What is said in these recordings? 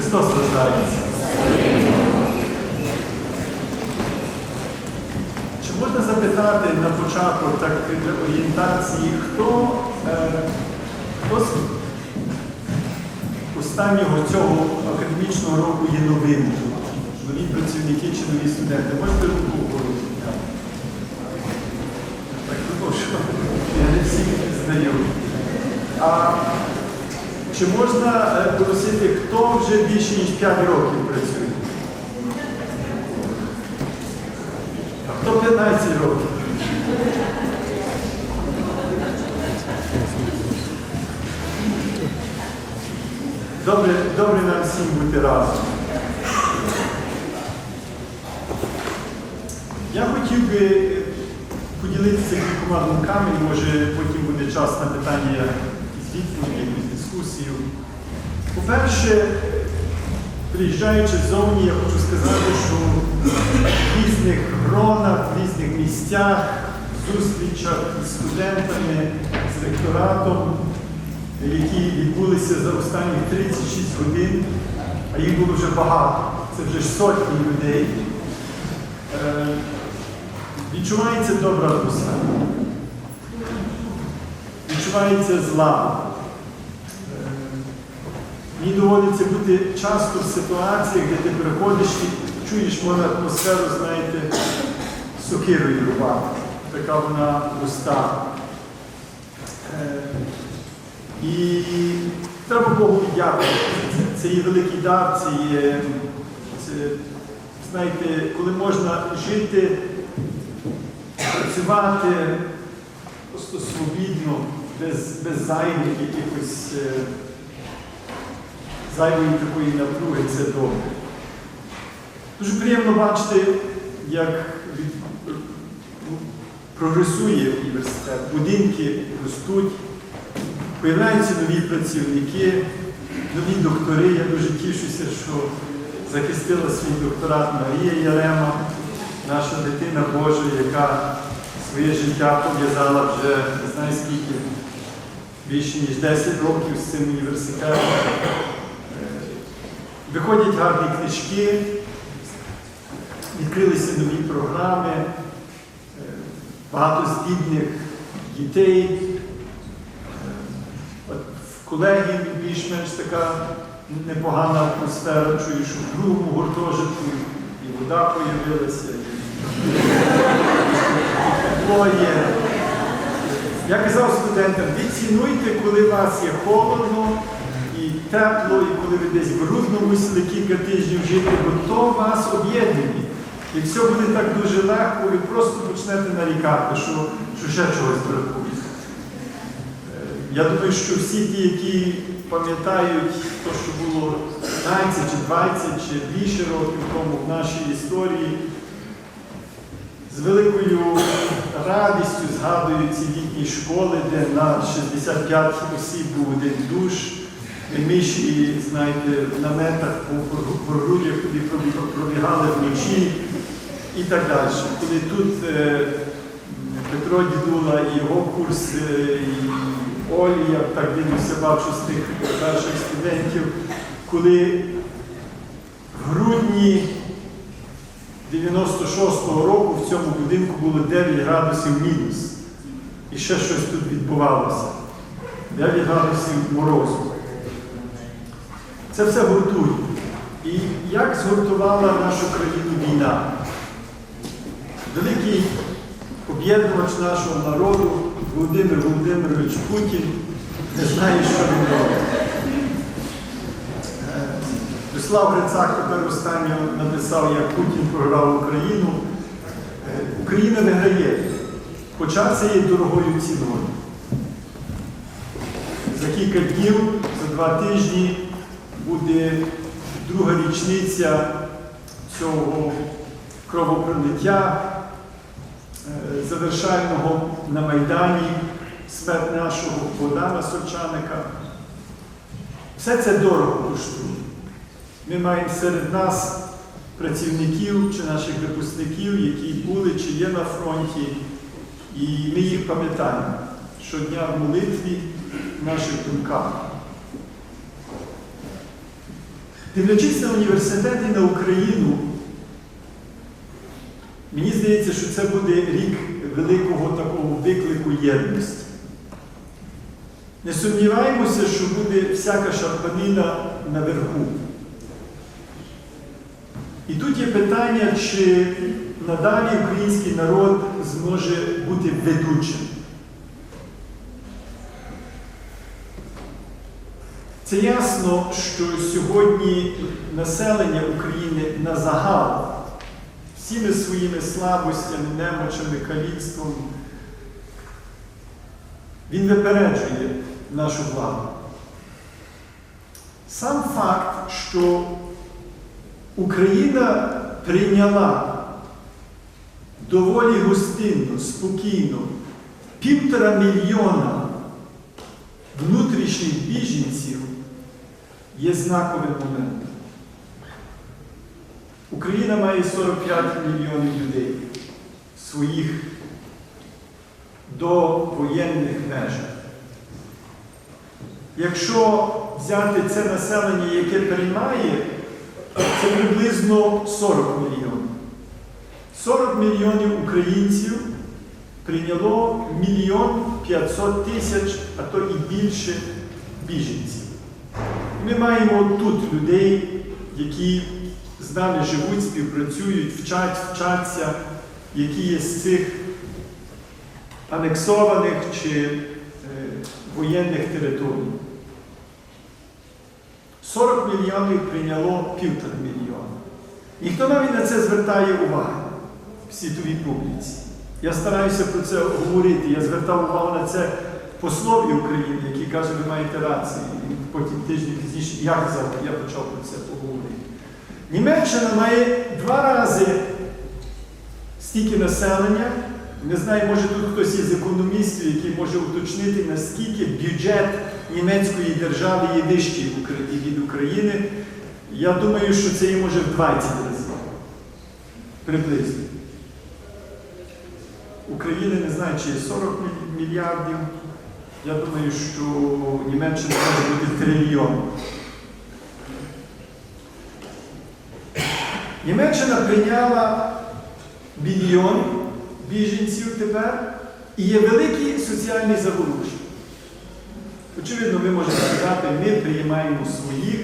Христос рождається. Чи можна запитати на початок так для орієнтації, хто, е, хто з останнього цього академічного року є новим? Нові працівники чи нові студенти? Можете руку підняти? Так, ну, що я не всіх знаю. А чи можна е, попросити, хто вже більше ніж 5 років працює? А хто 15 років? Добре, добре нам всім бути разом. Я хотів би е, поділитися кількома думками, може потім буде час на питання з відповіді, якусь дискусію. По-перше, приїжджаючи ззовні, я хочу сказати, що в різних гронах, в різних місцях, зустрічах із студентами, з ректоратом, які відбулися за останні 36 годин, а їх було вже багато, це вже сотні людей. Е, Відчувається добра атмосфера. Відчувається зла. Мені доводиться бути часто в ситуаціях, де ти приходиш і чуєш може атмосферу, знаєте, сокирою рубати. Така вона густа. Е, І треба Богу дякувати. Це, це є великий дар, це є, це, знаєте, коли можна жити, працювати просто свобідно, без, без зайвих якихось е, зайвої такої напруги, це добре. Дуже приємно бачити, як ну, прогресує університет, будинки ростуть, появляються нові працівники, нові доктори. Я дуже тішуся, що захистила свій докторат Марія Ярема, наша дитина Божа, яка своє життя пов'язала вже не знаю скільки, більше ніж 10 років з цим університетом. Виходять гарні книжки, відкрилися нові програми, е, багато здібних дітей. Е, От В колегії більш-менш така непогана атмосфера, чую, що в другому гуртожитку і вода появилася, і тепло є. Я казав студентам, відцінуйте, коли у вас є холодно тепло, і коли ви десь в грудно мусили кілька тижнів жити, бо то вас об'єднує. І все буде так дуже легко, ви просто почнете нарікати, що, що ще чогось бракує. Е, Я думаю, що всі ті, які пам'ятають те, що було 15 чи 20 чи більше років тому в нашій історії, з великою радістю згадують ці літні школи, де на 65 осіб був один душ. І знаєте, в наметах по грудях пробі- пробігали вночі і так далі. Коли тут е, Петро Дідула і його курс, е, і Олі, я так дивився, бачу з тих перших студентів, коли в грудні 96-го року в цьому будинку було 9 градусів мінус. І ще щось тут відбувалося. 9 градусів морозу. Це все гуртує. І як згуртувала нашу країну війна? Великий об'єднувач нашого народу Володимир Володимирович Путін не знає, що він робить. Е, Вячеслав Грицак тепер останньо написав, як Путін програв Україну. Е, Україна виграє, хоча це є дорогою ціною. За кілька днів, за два тижні буде друга річниця цього кровопролиття е, завершального на Майдані смерть нашого Богдана Сольчаника. Все це дорого коштує. Ми маємо серед нас працівників чи наших випускників, які були чи є на фронті, і ми їх пам'ятаємо щодня в молитві в наших думках. Дивлячись на університет і на Україну, мені здається, що це буде рік великого такого виклику єдності. Не сумніваємося, що буде всяка шарпанина наверху. І тут є питання, чи надалі український народ зможе бути ведучим. Це ясно, що сьогодні населення України на загал всіми своїми слабостями, немочами, каліцтвом, він випереджує нашу владу. Сам факт, що Україна прийняла доволі гостинно, спокійно півтора мільйона внутрішніх біженців є знаковим моментом. Україна має 45 мільйонів людей в своїх довоєнних межах. Якщо взяти це населення, яке приймає, це приблизно 40 мільйонів. 40 мільйонів українців прийняло мільйон 500 тисяч, а то і більше біженців. Ми маємо тут людей, які з нами живуть, співпрацюють, вчать, вчаться, які є з цих анексованих чи е, воєнних територій. 40 мільйонів прийняло півтора мільйона. Ніхто навіть на це звертає увагу в світовій публіці. Я стараюся про це говорити. Я звертав увагу на це послові України, каже, ви маєте рацію. Потім тиждень пізніше я казав, я почав про це поговорити. Німеччина має два рази стільки населення. Не знаю, може тут хтось із економістів, який може уточнити, наскільки бюджет німецької держави є вищий від України. Я думаю, що це є може в 20 разів. Приблизно. України не знаю, чи є 40 мільярдів. Я думаю, що Німеччина може бути трильйон. Німеччина прийняла мільйон біженців тепер і є великі соціальні заворушення. Очевидно, ми можемо сказати, ми приймаємо своїх,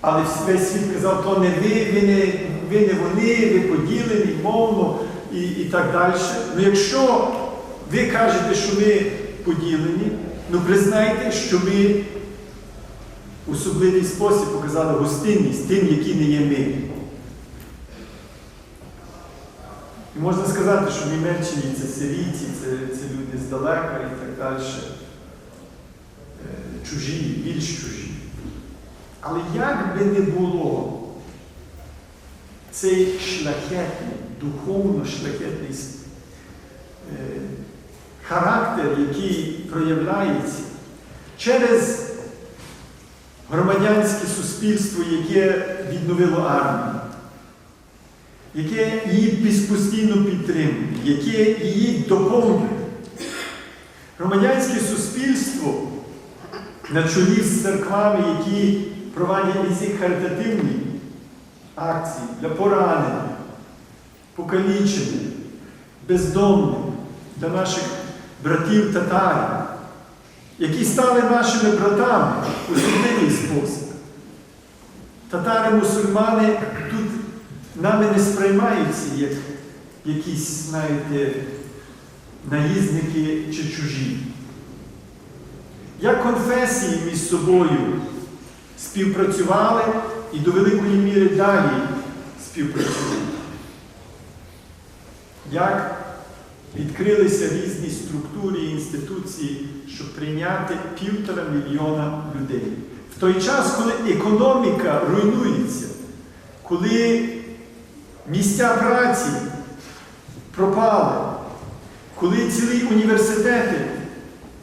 але весь світ казав, то не ви, ви не, ви не вони, ви поділені мовно і, і так далі. Ну якщо ви кажете, що ми поділені, ну признайте, що ми в особливий спосіб показали гостинність тим, які не є ми. І можна сказати, що Німеччині це сирійці, це, це люди здалека і так далі. Е, Чужі, більш чужі. Але як би не було, цей шляхетний, духовно шляхетний е, характер, який проявляється через громадянське суспільство, яке відновило армію, яке її постійно підтримує, яке її доповнює. Громадянське суспільство на чолі з церквами, які проводять ці харитативні акції для поранених, покалічених, бездомних, для наших братів татарів, які стали нашими братами у особливий спосіб. Татари-мусульмани тут нами не сприймаються як якісь, знаєте, наїзники чи чужі. Як конфесії між собою співпрацювали і до великої міри далі співпрацюють. Як відкрилися різні структури і інституції, щоб прийняти півтора мільйона людей. В той час, коли економіка руйнується, коли місця праці пропали, коли цілі університети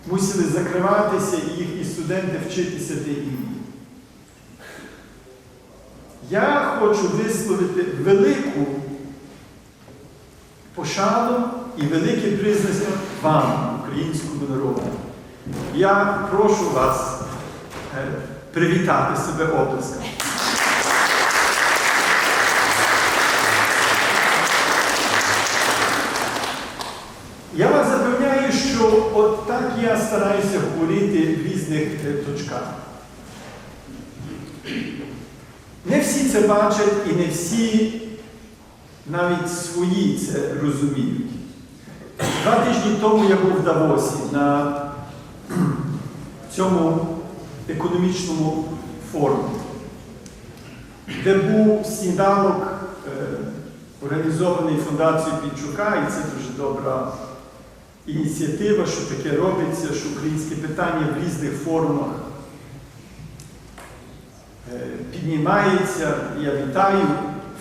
мусили закриватися і їхні студенти вчитися де інші. Я хочу висловити велику пошану і велике признання вам, українському народу. Я прошу вас, е, привітати себе облиском. Я вас запевняю, що от так я стараюся говорити в різних е, точках. Не всі це бачать і не всі навіть свої це розуміють. Два тижні тому я був в Давосі на цьому економічному форумі, де був сніданок е, організований фундацією Пінчука, і це дуже добра ініціатива, що таке робиться, що українське питання в різних форумах е, піднімається. Я вітаю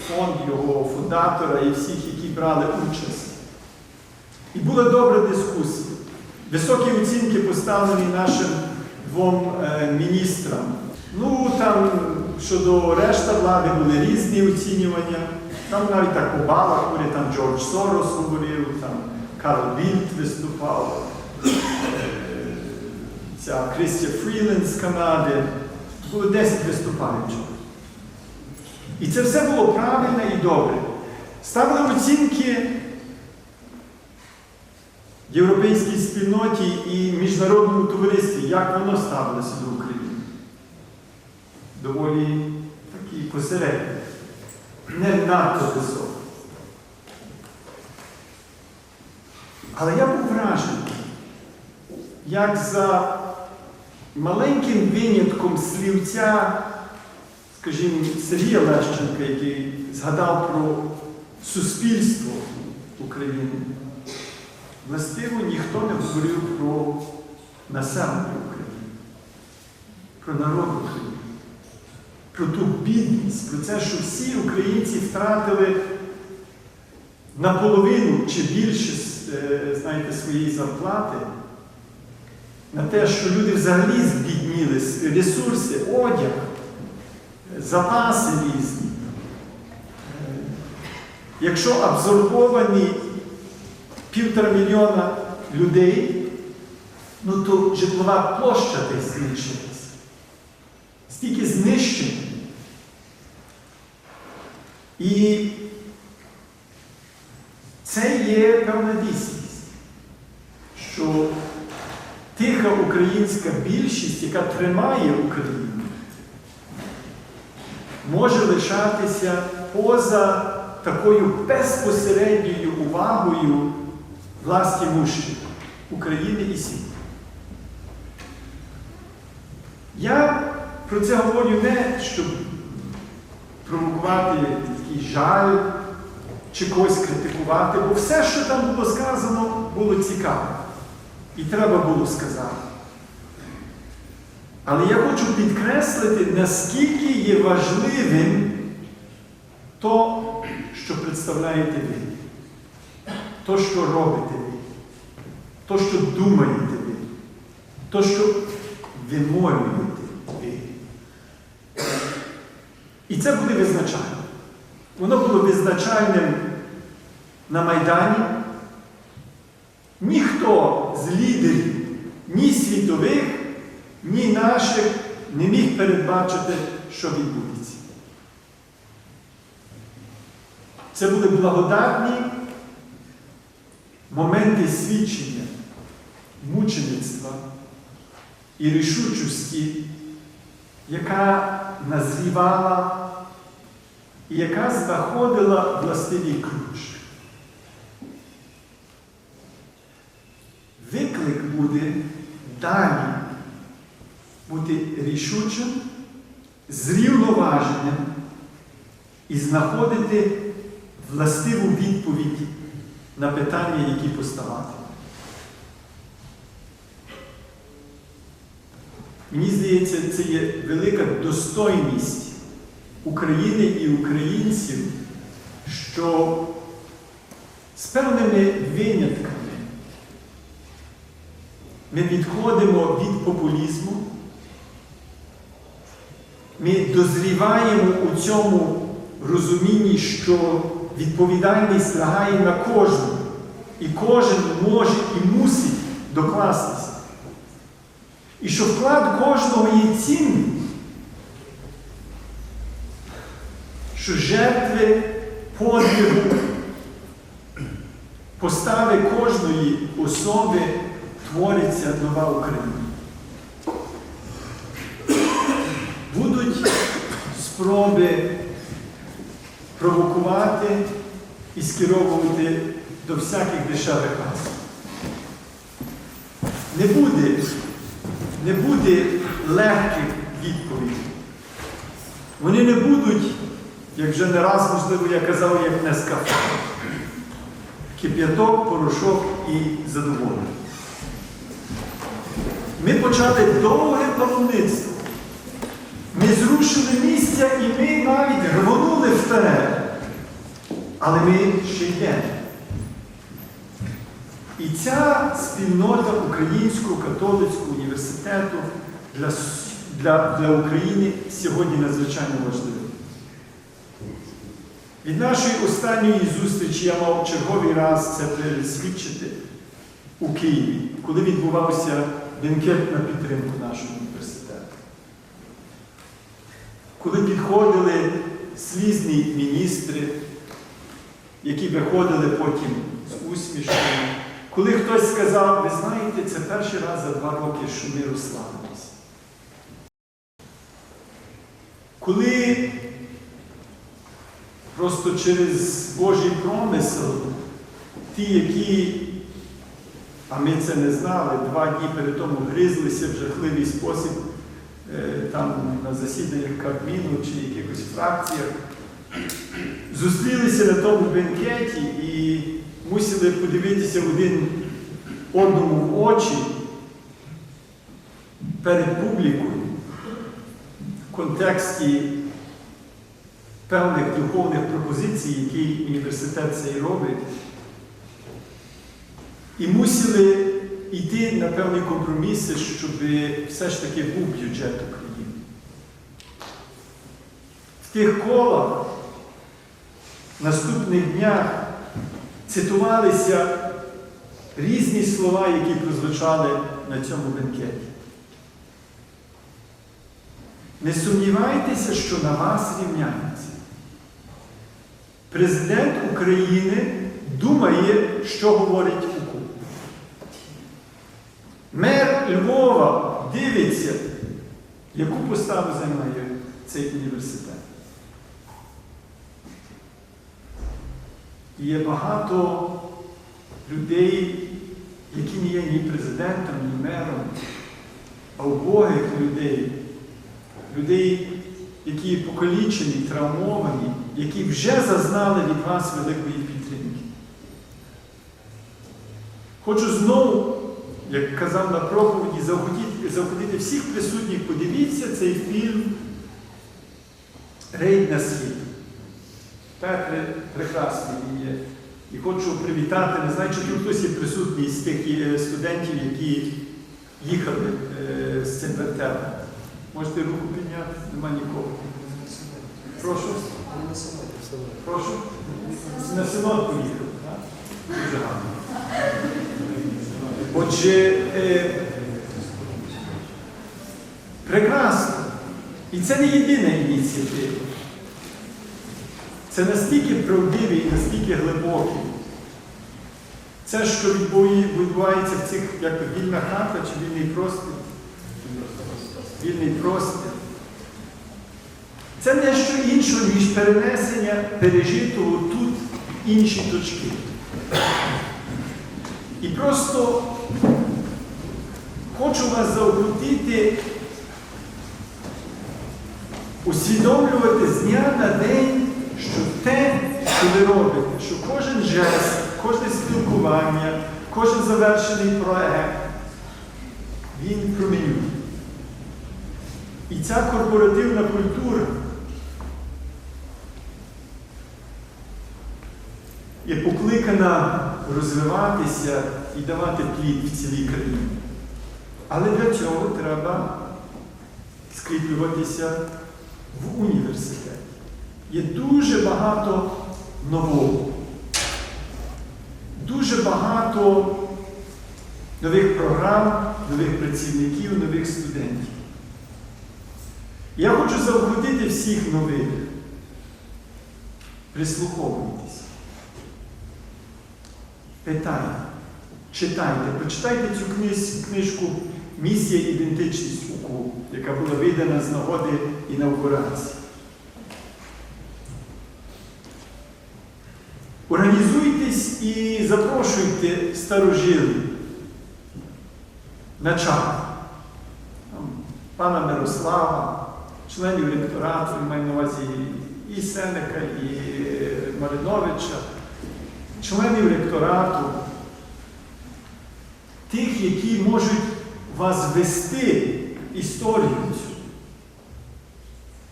фонд його фундатора і всіх, які брали участь. І була добра дискусія. Високі оцінки поставлені нашим двом е, міністрам. Ну, там щодо решта влади були різні оцінювання. Там навіть так у балах говорять, там Джордж Сорос говорив, там Карл Більд виступав, е, ця Крістія Фріленд з Канади. Було 10 виступаючих. І це все було правильно і добре. Ставили оцінки європейській спільноті і міжнародному товаристві, як воно ставилося до України. Доволі такі посередні, не надто високо. Але я був вражений, як за маленьким винятком слівця, скажімо, Сергія Лещенка, який згадав про суспільство України, властиво ніхто не говорив про населення України, про народ України, про ту бідність, про це, що всі українці втратили наполовину чи більше е, знаєте, своєї зарплати, на те, що люди взагалі збідніли, ресурси, одяг, запаси різні. Е, Якщо абсорбовані півтора мільйона людей, ну то житлова площа десь знищилась. Стільки знищено. І це є певна дійсність, що тиха українська більшість, яка тримає Україну, може лишатися поза такою безпосередньою увагою власті мужчин України і світу. Я про це говорю не, щоб провокувати такий жаль чи когось критикувати, бо все, що там було сказано, було цікаво. І треба було сказати. Але я хочу підкреслити, наскільки є важливим то, що представляєте ви, то, що робите ви, то, що думаєте ви, то, що вимовлюєте ви. І це буде визначально. Воно було визначальним на Майдані. Ніхто з лідерів, ні світових, ні наших не міг передбачити, що відбудеться. Це були благодатні моменти свідчення, мучеництва і рішучості, яка назрівала і яка знаходила властивий ключ. Виклик буде далі бути рішучим, зрівноваженим і знаходити властиву відповідь на питання, які поставати. Мені здається, це є велика достойність України і українців, що з певними винятками ми відходимо від популізму, ми дозріваємо у цьому розумінні, що відповідальність лягає на кожного. І кожен може і мусить докластися. І що вклад кожного є цінний, що жертви подвигу постави кожної особи твориться нова Україна. Будуть спроби провокувати і скеровувати до всяких дешевих газ. Не буде, не буде легких відповідей. Вони не будуть, як вже не раз, можливо, я казав, як не Нескафе. Кип'яток, порошок і задоволення. Ми почали довге паломництво. Ми зрушили місця і ми навіть рвонули вперед. Але ми ще йдемо. І ця спільнота Українського католицького університету для, для, для України сьогодні надзвичайно важлива. Від нашої останньої зустрічі я мав черговий раз це пересвідчити у Києві, коли відбувався бенкет на підтримку нашого університету. Коли підходили слізні міністри, які виходили потім з усмішкою, коли хтось сказав, ви знаєте, це перший раз за два роки, що ми розслабилися. Коли просто через Божий промисел ті, які, а ми це не знали, два дні перед тому гризлися в жахливий спосіб там на засіданнях Кабміну чи якихось фракціях, зустрілися на тому бенкеті і мусили подивитися один одному в очі перед публікою в контексті певних духовних пропозицій, які університет цей робить, і мусили йти на певні компроміси, щоб все ж таки був бюджет України. В тих колах наступних днях цитувалися різні слова, які прозвучали на цьому бенкеті. Не сумнівайтеся, що на вас рівняються. Президент України думає, що говорить. Мер Львова дивиться, яку поставу займає цей університет. І Є багато людей, які не є ні президентом, ні мером, а убогих людей, людей, які покалічені, травмовані, які вже зазнали від вас великої підтримки. Хочу знову, як казав на проповіді, заохотити, заохотити всіх присутніх, подивіться цей фільм Рейд на схід. Петре прекрасний є. І хочу привітати, не знаю, чи тут хтось є присутній з тих е, студентів, які їхали е, з цим вертепом. Можете руку підняти? Нема нікого. Прошу. Прошу. На синод поїхав. так? Дуже гарно. Отже, е, прекрасно. І це не єдина ініціатива. Це настільки правдивий і настільки глибокий. Це, що відбувається в цих, як вільна хата чи вільний простір. Вільний простір. Це не що іншого, ніж перенесення пережитого тут інші точки. І просто хочу вас заохотити усвідомлювати з дня на день, що те, що ви робите, що кожен жест, кожне спілкування, кожен завершений проект, він промінює. І ця корпоративна культура є покликана розвиватися і давати плід в цілій країні. Але для цього треба скріплюватися в університеті. Є дуже багато нового, дуже багато нових програм, нових працівників, нових студентів. Я хочу заохотити всіх нових Прислуховуйтесь. Питайте, читайте, прочитайте цю книж- книжку Місія ідентичність УКУ, яка була видана з нагоди інаугурації. Організуйтесь і запрошуйте старожилів на чат. Пана Мирослава, членів ректорату, я маю на увазі і Сенека, і Мариновича, членів ректорату, тих, які можуть вас вести історію.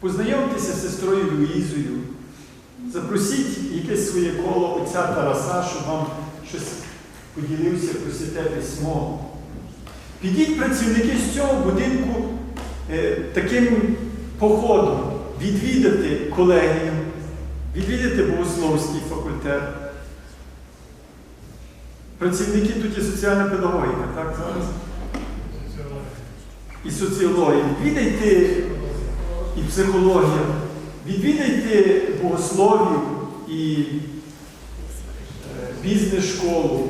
Познайомтеся з сестрою Луїзою, запросіть якесь своє коло отця Тараса, щоб вам щось поділився про святе письмо. Підіть працівники з цього будинку е, таким походом, відвідати колегію, відвідати богословський факультет. Працівники тут є соціальна педагогіка, так зараз? І соціологія. Відвідайте і психологія. Відвідайте богословію і е, бізнес-школу,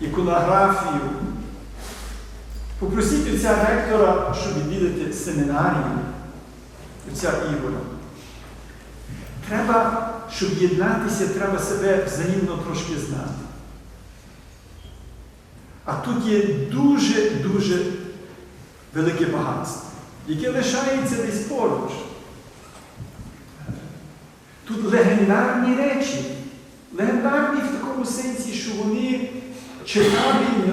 іконографію. Попросіть отця ректора, щоб відвідати семінарію отця Ігора. Треба, щоб єднатися, треба себе взаємно трошки знати. А тут є дуже-дуже велике багатство, яке лишається десь поруч. Тут легендарні речі. Легендарні в такому сенсі, що вони читабельні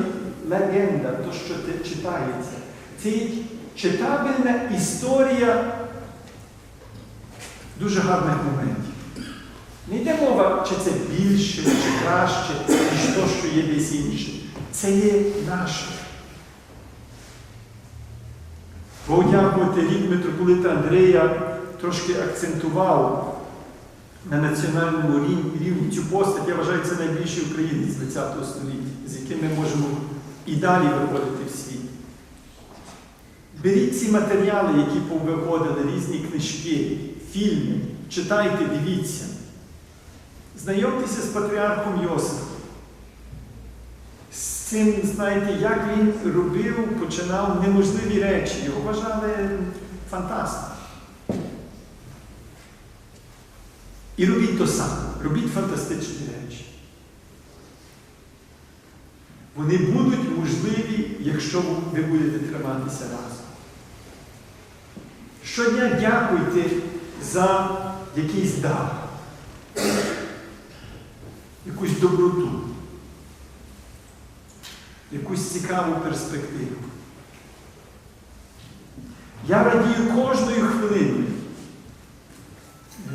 легенда, то, що читається. Це читабельна історія дуже гарних моментів. Не йде мова, чи це більше, чи краще, ніж то, що є десь інше. Це є наше. Бо дякувати рік митрополита Андрея трошки акцентував на національному рівні, цю постать, я вважаю, це найбільший українець ХХ століття, з яким ми можемо і далі виходити в світ. Беріть ці матеріали, які повиходили, різні книжки, фільми, читайте, дивіться. Знайомтеся з патріархом Йосифом. Цим, знаєте, як він робив, починав неможливі речі. Його вважали фантастом. І робіть то саме, робіть фантастичні речі. Вони будуть можливі, якщо ви будете триматися разом. Щодня дякуйте за якийсь дар, якусь доброту, якусь цікаву перспективу. Я радію кожною хвилиною,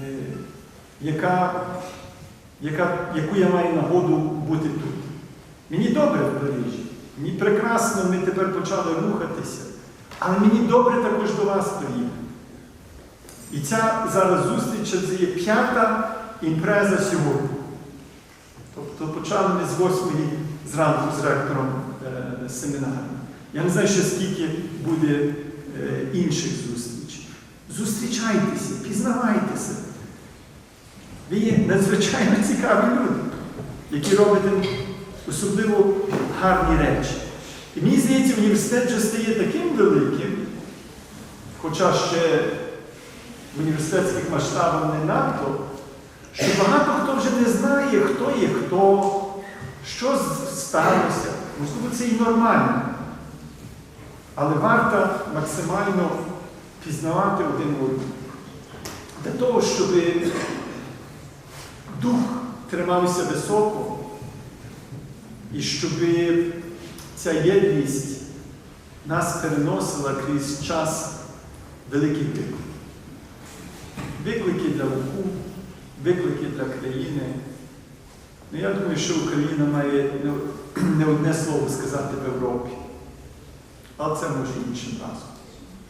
е, яка, яка, яку я маю нагоду бути тут. Мені добре в Парижі, мені прекрасно, ми тепер почали рухатися, але мені добре також до вас приїхати. І ця зараз зустріч це є п'ята імпреза сьогодні. Тобто почали ми з восьмої зранку з ректором семінару. Я не знаю, ще скільки буде е, інших зустрічей. Зустрічайтеся, пізнавайте себе. Ви є надзвичайно цікаві люди, які роблять особливо гарні речі. І мені здається, університет вже стає таким великим, хоча ще в університетських масштабах не надто, що багато хто вже не знає, хто є хто, що сталося. Можливо, це і нормально. Але варто максимально пізнавати один одного. Для того, щоб дух тримався високо, і щоб ця єдність нас переносила крізь час великих викликів. Виклики для УКУ, виклики для країни. Ну, я думаю, що Україна має не- не одне слово сказати в Європі. Але це може іншим разом.